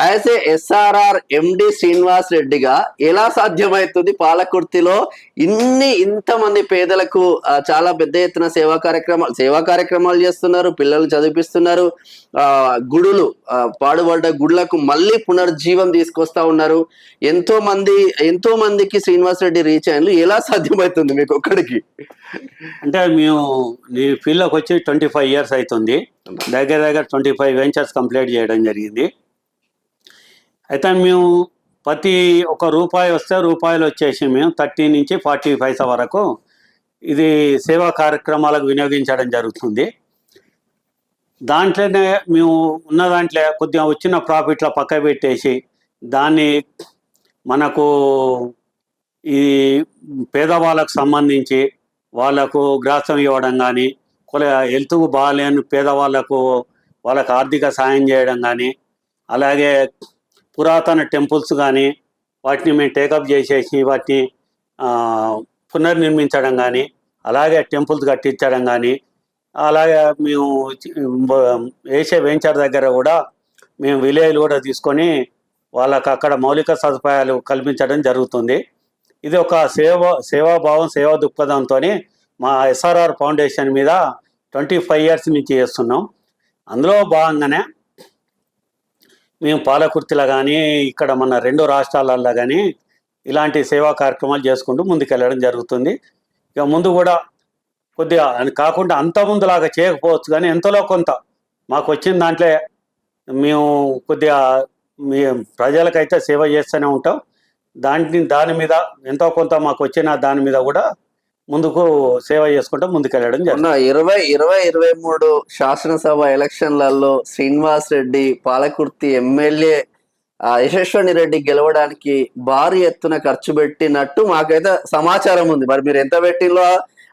As a SRR MD Srinivas రెడ్డిగా ఎలా సాధ్యమవుతుంది పాలకుర్తిలో ఇన్ని ఇంతమంది పేదలకు చాలా పెద్ద ఎత్తున సేవా కార్యక్రమాలు సేవా కార్యక్రమాలు చేస్తున్నారు పిల్లలు చదివిపిస్తున్నారు ఆ గుడులు పాడుబడ్డ గుడులకు మళ్ళీ పునర్జీవం తీసుకొస్తా ఉన్నారు. ఎంతో మంది ఎంతో మందికి శ్రీనివాస్ రెడ్డి రీచ్ అయ్యారు ఎలా సాధ్యమవుతుంది మీకు ఒక్కడికి? అంటే మేము నీ ఫీల్డ్లోకి వచ్చి ట్వంటీ ఫైవ్ ఇయర్స్ అవుతుంది. దగ్గర దగ్గర ట్వంటీ ఫైవ్ వెంచర్స్ కంప్లీట్ చేయడం జరిగింది. అయితే మేము ప్రతి ఒక రూపాయి వస్తే రూపాయలు వచ్చేసి మేము థర్టీ నుంచి ఫార్టీ పైసా వరకు ఇది సేవా కార్యక్రమాలకు వినియోగించడం జరుగుతుంది. దాంట్లోనే మేము ఉన్న దాంట్లో కొద్దిగా వచ్చిన ప్రాఫిట్లో పక్క పెట్టేసి దాన్ని మనకు ఈ పేదవాళ్ళకు సంబంధించి వాళ్ళకు గ్రాసం ఇవ్వడం కానీ కొల హెల్త్కు బాగాలేని పేదవాళ్ళకు వాళ్ళకు ఆర్థిక సాయం చేయడం కానీ అలాగే పురాతన టెంపుల్స్ కానీ వాటిని మేము టేకప్ చేసేసి వాటిని పునర్నిర్మించడం కానీ అలాగే టెంపుల్స్ కట్టించడం కానీ అలాగే మేము వేసే వెంచర్ దగ్గర కూడా మేము విలేజ్లు కూడా తీసుకొని వాళ్ళకు అక్కడ మౌలిక సదుపాయాలు కల్పించడం జరుగుతుంది. ఇది ఒక సేవ సేవాభావం సేవా దృక్పథంతో మా ఎస్ఆర్ఆర్ ఫౌండేషన్ మీద ట్వంటీ ఫైవ్ ఇయర్స్ నుంచి చేస్తున్నాం. అందులో భాగంగానే మేము పాలకుర్తిలో కానీ ఇక్కడ మన రెండు రాష్ట్రాలలో కానీ ఇలాంటి సేవా కార్యక్రమాలు చేసుకుంటూ ముందుకెళ్ళడం జరుగుతుంది. ఇక ముందు కూడా కొద్దిగా అని కాకుండా అంత ముందులాగా చేయకపోవచ్చు కానీ ఎంతలో కొంత మాకు వచ్చిన దాంట్లో మేము కొద్దిగా మీ ప్రజలకైతే సేవ చేస్తూనే ఉంటాం. దాంట్లో దాని మీద ఎంతో కొంత మాకు వచ్చిన దాని మీద కూడా ముందుకు సేవ చేసుకుంటూ ముందుకెళ్ళడం జరుగుతుంది. మొన్న ఇరవై ఇరవై ఇరవై మూడు శాసనసభ ఎలక్షన్లలో శ్రీనివాస్ రెడ్డి పాలకుర్తి ఎమ్మెల్యే యశస్వని రెడ్డి గెలవడానికి భారీ ఎత్తున ఖర్చు పెట్టినట్టు మాకైతే సమాచారం ఉంది. మరి మీరు ఎంత పెట్టిలో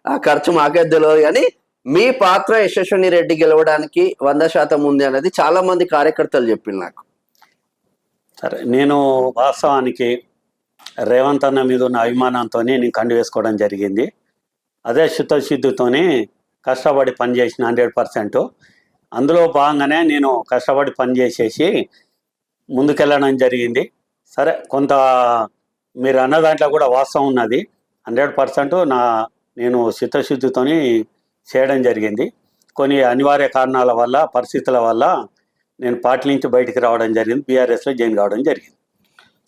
ఆ ఖర్చు మాకైతే తెలియదు కానీ మీ పాత్ర యశస్వని రెడ్డి గెలవడానికి వంద శాతం ఉంది అనేది చాలా మంది కార్యకర్తలు చెప్పింది నాకు. సరే నేను వాస్తవానికి రేవంత్ అన్న మీద ఉన్న అభిమానంతో నేను కండు వేసుకోవడం జరిగింది. అదే శుద్ధశుద్ధితోనే కష్టపడి పనిచేసిన హండ్రెడ్ పర్సెంట్. అందులో భాగంగానే నేను కష్టపడి పనిచేసేసి ముందుకెళ్ళడం జరిగింది. సరే కొంత మీరు అన్న దాంట్లో కూడా వాస్తవం ఉన్నది. హండ్రెడ్ పర్సెంట్ నా నేను చిత్తశుద్ధితోని చేయడం జరిగింది. కొన్ని అనివార్య కారణాల వల్ల పరిస్థితుల వల్ల నేను పార్టీ నుంచి బయటికి రావడం జరిగింది. బీఆర్ఎస్లో జాయిన్ కావడం జరిగింది.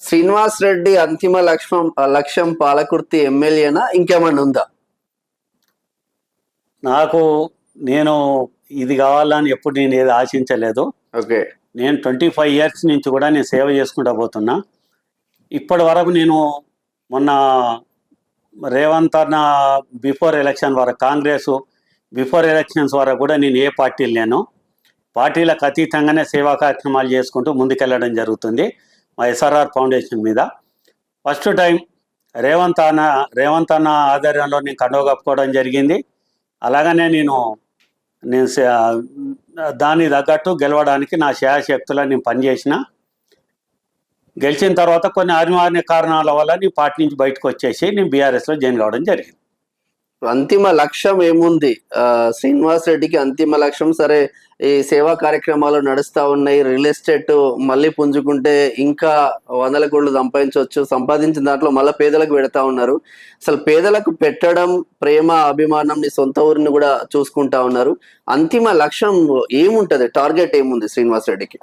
శ్రీనివాస్ రెడ్డి అంతిమ లక్ష్యం లక్ష్యం పాలకుర్తి ఎమ్మెల్యేనా? ఇంకేమన్నా ఉందా? నాకు నేను ఇది కావాలని ఎప్పుడు నేను ఏది ఆశించలేదు. ఓకే. నేను ట్వంటీ ఫైవ్ ఇయర్స్ నుంచి కూడా నేను సేవ చేసుకుంటూ పోతున్నా. ఇప్పటి వరకు నేను మొన్న రేవంత్ అన్న బిఫోర్ ఎలక్షన్ వరకు కాంగ్రెస్ బిఫోర్ ఎలక్షన్స్ వరకు కూడా నేను ఏ పార్టీలు లేను. పార్టీలకు అతీతంగానే సేవా కార్యక్రమాలు చేసుకుంటూ ముందుకెళ్ళడం జరుగుతుంది మా ఎస్ఆర్ఆర్ ఫౌండేషన్ మీద. ఫస్ట్ టైం రేవంత్ అన్న రేవంత్ అన్న ఆధ్వర్యంలో నేను కండువ కప్పుకోవడం జరిగింది. అలాగనే నేను నేను సే- దానికి తగ్గట్టు గెలవడానికి నా శాయశక్తులా నేను పనిచేసిన. గెలిచిన తర్వాత కొన్ని అనివార్య కారణాల వల్ల నేను పార్టీ నుంచి బయటకు వచ్చేసి నేను బీఆర్ఎస్లో జాయిన్ కావడం జరిగింది. అంతిమ లక్ష్యం ఏముంది? ఆ, శ్రీనివాస్ రెడ్డికి అంతిమ లక్ష్యం. సరే ఈ సేవా కార్యక్రమాలు నడుస్తా ఉన్నాయి. రియల్ ఎస్టేట్ మళ్ళీ పుంజుకుంటే ఇంకా వందల కోట్లు సంపాదించవచ్చు. సంపాదించిన దాంట్లో మళ్ళీ పేదలకు పెడతా ఉన్నారు. అసలు పేదలకు పెట్టడం ప్రేమ అభిమానం నీ సొంత ఊరిని కూడా చూసుకుంటా ఉన్నారు. అంతిమ లక్ష్యం ఏముంటది? టార్గెట్ ఏముంది శ్రీనివాస్ రెడ్డికి?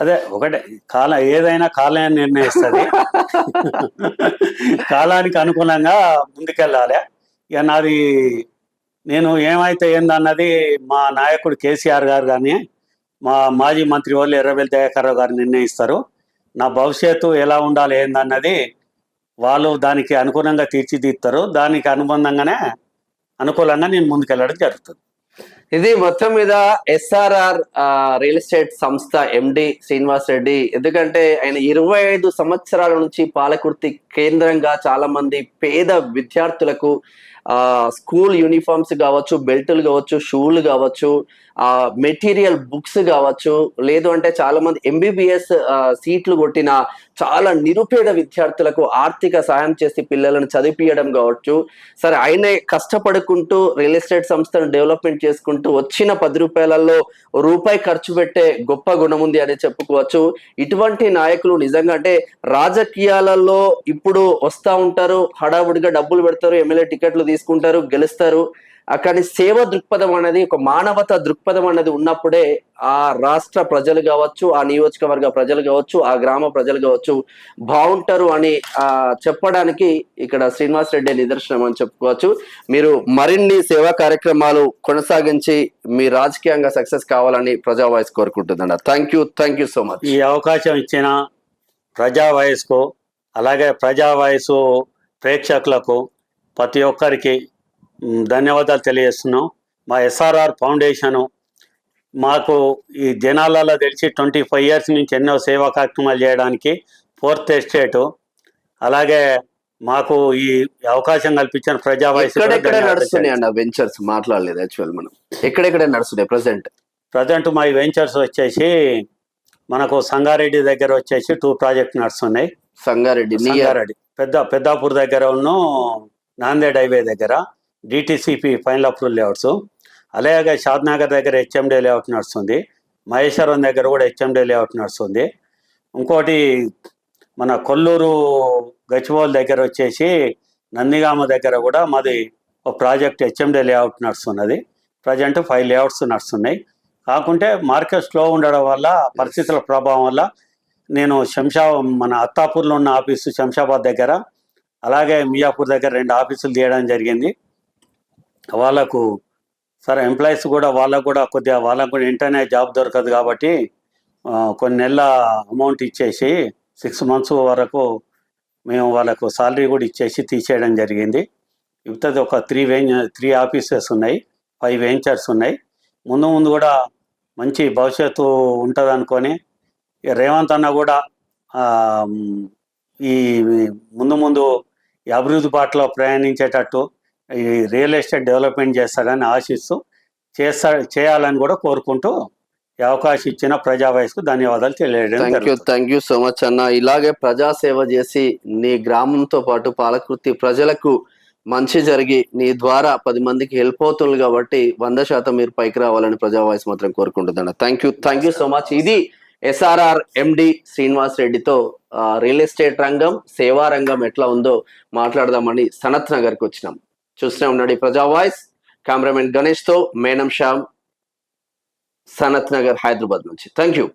అదే ఒకటే కాలం ఏదైనా కాలాన్ని నిర్ణయిస్తుంది. కాలానికి అనుగుణంగా ముందుకెళ్ళాలి. ఇక నాది నేను ఏమైతే ఏందన్నది మా నాయకుడు కేసీఆర్ గారు కానీ మా మాజీ మంత్రి వాళ్ళు ఎర్రబెల్లి దయాకర్ గారు నిర్ణయిస్తారు. నా భవిష్యత్తు ఎలా ఉండాలి ఏందన్నది వాళ్ళు దానికి అనుగుణంగా తీర్చిదిద్దుతారు. దానికి అనుబంధంగానే అనుకూలంగా నేను ముందుకెళ్ళడం జరుగుతుంది. ఇది మొత్తం మీద ఎస్ఆర్ఆర్ రియల్ ఎస్టేట్ సంస్థ ఎండి శ్రీనివాస్ రెడ్డి. ఎందుకంటే ఆయన ఇరవై ఐదు సంవత్సరాల నుంచి పాలకుర్తి కేంద్రంగా చాలా మంది పేద విద్యార్థులకు ఆ స్కూల్ యూనిఫామ్స్ కావచ్చు బెల్టులు కావచ్చు షూలు కావచ్చు ఆ మెటీరియల్ బుక్స్ కావచ్చు లేదు అంటే చాలా మంది ఎంబీబీఎస్ సీట్లు కొట్టిన చాలా నిరుపేద విద్యార్థులకు ఆర్థిక సహాయం చేసి పిల్లలను చదివించడం కావచ్చు. సరే ఆయనే కష్టపడుకుంటూ రియల్ ఎస్టేట్ సంస్థను డెవలప్మెంట్ చేసుకుంటూ వచ్చిన పది రూపాయలలో రూపాయి ఖర్చు పెట్టే గొప్ప గుణం ఉంది అని చెప్పుకోవచ్చు. ఇటువంటి నాయకులు నిజంగా అంటే రాజకీయాలలో ఇప్పుడు వస్తా ఉంటారు హడావుడిగా డబ్బులు పెడతారు ఎమ్మెల్యే టికెట్లు తీసుకుంటారు గెలుస్తారు. కానీ సేవ దృక్పథం అనేది ఒక మానవత దృక్పథం అనేది ఉన్నప్పుడే ఆ రాష్ట్ర ప్రజలు కావచ్చు ఆ నియోజకవర్గ ప్రజలు కావచ్చు ఆ గ్రామ ప్రజలు కావచ్చు బాగుంటారు అని ఆ చెప్పడానికి ఇక్కడ శ్రీనివాస్ రెడ్డి నిదర్శనం అని చెప్పుకోవచ్చు. మీరు మరిన్ని సేవా కార్యక్రమాలు కొనసాగించి మీ రాజకీయంగా సక్సెస్ కావాలని Praja voice కోరుకుంటుందండి thank you thank you so much. ఈ అవకాశం ఇచ్చిన ప్రజా వయస్కు అలాగే ప్రజా వయసు ప్రేక్షకులకు ప్రతి ఒక్కరికి ధన్యవాదాలు తెలియజేస్తున్నాం. మా ఎస్ఆర్ఆర్ ఫౌండేషను మాకు ఈ జనాలలో తెలిసి ట్వంటీ ఫైవ్ ఇయర్స్ నుంచి ఎన్నో సేవా కార్యక్రమాలు చేయడానికి ఫోర్త్ ఎస్టేటు. అలాగే మాకు ఈ అవకాశం కల్పించిన ప్రజా వెంచర్స్ మాట్లాడలేదు యాక్చువల్ మనం. ఎక్కడెక్కడ నడుస్తున్నాయి ప్రజెంట్ ప్రజెంట్ మా వెంచర్స్ వచ్చేసి మనకు సంగారెడ్డి దగ్గర వచ్చేసి టూ ప్రాజెక్ట్ నడుస్తున్నాయి. సంగారెడ్డి సంగారెడ్డి. పెద్ద పెద్దాపూర్ దగ్గర ఉన్న నాందేడ్ హైవే దగ్గర డిటిసిపి ఫైనల్ అప్రూవల్ లేఅవుట్స్ అలాగే షాద్నగర్ దగ్గర హెచ్ఎండి లేఅవుట్ నడుస్తుంది. మహేశ్వరం దగ్గర కూడా హెచ్ఎండి లేఅవుట్ నడుస్తుంది. ఇంకోటి మన కొల్లూరు గచ్చిబౌల్ దగ్గర వచ్చేసి నందిగామ దగ్గర కూడా మాది ఒక ప్రాజెక్ట్ హెచ్ఎండి లేఅవుట్ నడుస్తున్నది. ప్రజెంట్ ఫైవ్ లేఅవుట్స్ నడుస్తున్నాయి. కాకుంటే మార్కెట్ స్లో ఉండడం వల్ల పరిస్థితుల ప్రభావం వల్ల నేను శంషా మన అత్తాపూర్లో ఉన్న ఆఫీసు శంషాబాద్ దగ్గర అలాగే మియాపూర్ దగ్గర రెండు ఆఫీసులు తీయడం జరిగింది. వాళ్ళకు సరే ఎంప్లాయీస్ కూడా వాళ్ళకు కూడా కొద్దిగా వాళ్ళకు కూడా వెంటనే జాబ్ దొరకదు కాబట్టి కొన్ని నెలల అమౌంట్ ఇచ్చేసి సిక్స్ మంత్స్ వరకు మేము వాళ్ళకు సాలరీ కూడా ఇచ్చేసి తీసేయడం జరిగింది. ఇప్పుడు ఒక త్రీ వెం త్రీ ఆఫీసెస్ ఉన్నాయి ఫైవ్ వెంచర్స్ ఉన్నాయి. ముందు ముందు కూడా మంచి భవిష్యత్తు ఉంటుంది అనుకొని రేవంత్ అన్న కూడా ఈ ముందు ముందు అభివృద్ధి బాటలో ప్రయాణించేటట్టు ఈ రియల్ ఎస్టేట్ డెవలప్మెంట్ చేస్తాడని ఆశిస్తూ చేస్తా చేయాలని కూడా కోరుకుంటూ అవకాశం ఇచ్చిన ప్రజా వయసుకు ధన్యవాదాలు తెలియజేయడం thank you. Thank you so much అన్న. ఇలాగే ప్రజా సేవ చేసి నీ గ్రామంతో పాటు పాలకృతి ప్రజలకు మంచి జరిగి నీ ద్వారా పది మందికి హెల్ప్ అవుతుంది కాబట్టి వంద శాతం మీరు పైకి రావాలని ప్రజా వాయిస్ మాత్రం కోరుకుంటుందన్న thank you thank you so much ఇది ఎస్ఆర్ఆర్ ఎండి శ్రీనివాస్ రెడ్డితో రియల్ ఎస్టేట్ రంగం సేవా రంగం ఎట్లా ఉందో మాట్లాడదామని సనత్ నగర్కి వచ్చినాం. చూస్తూనే ఉన్నాడు ప్రజా వాయిస్. కెమెరామెన్ గణేష్తో మేనం శ్యామ్ సనత్ నగర్ హైదరాబాద్ నుంచి. Thank you.